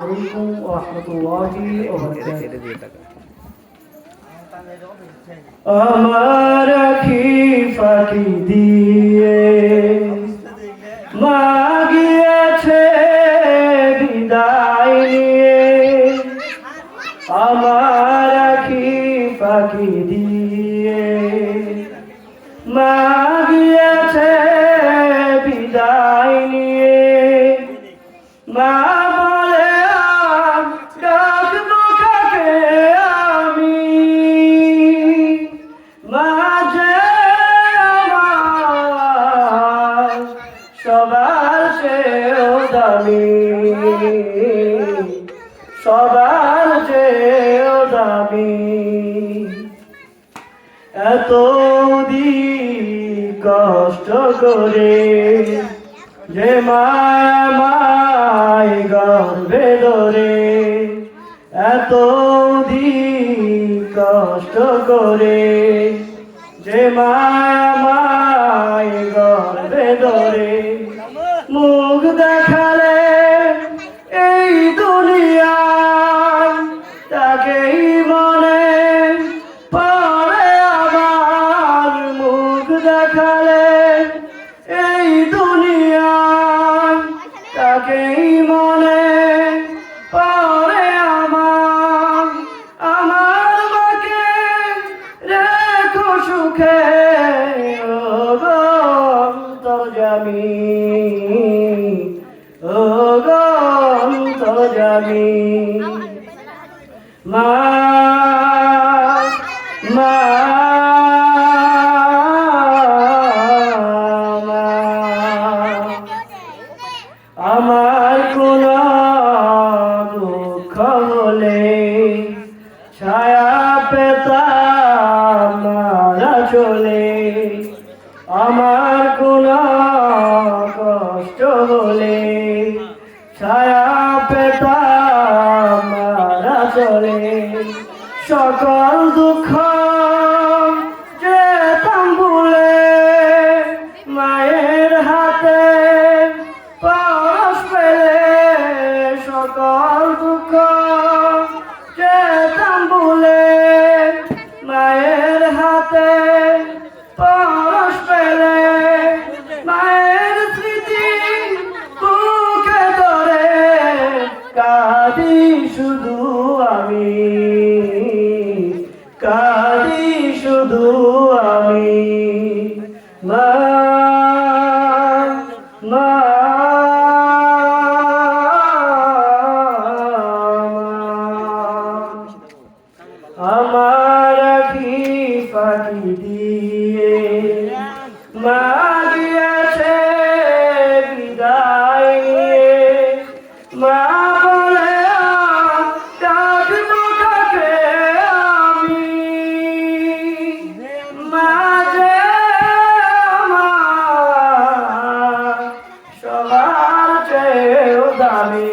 عليكم ورحمة الله وبركاته কেটে দিয়ে টাকা আমার আখি ফাঁকি দিয়ে মা গিয়েছে বিদায় নিয়ে আমার আখি ফাঁকি দিয়ে মা গিয়েছে বিদায় নিয়ে মা সবার চেয়েও দামি। সবার চেয়েও দামি। এত কষ্ট করে যে মায় গর্ভে ধরে এত কষ্ট করে যে মায় দেখালে এই দুনিয়ায় তাকেই মনে পরে আমার আমার মাকে রেখো সুখে, ও গো, তোর জামি ও গো, তোর জামি মা মা মা। আমার কোন দুঃখ হলে ছায়া মারা চলে। আমার কোন কষ্ট হলে ছায়া মারা চলে। সকল দুঃখ সকল কে? যেতাম আখি পাখি দিয়ে মা গিয়েছে বিদায়। মা বলে ডাকবো কাকে আমি মা যে আমার সবার চেয়েও দামি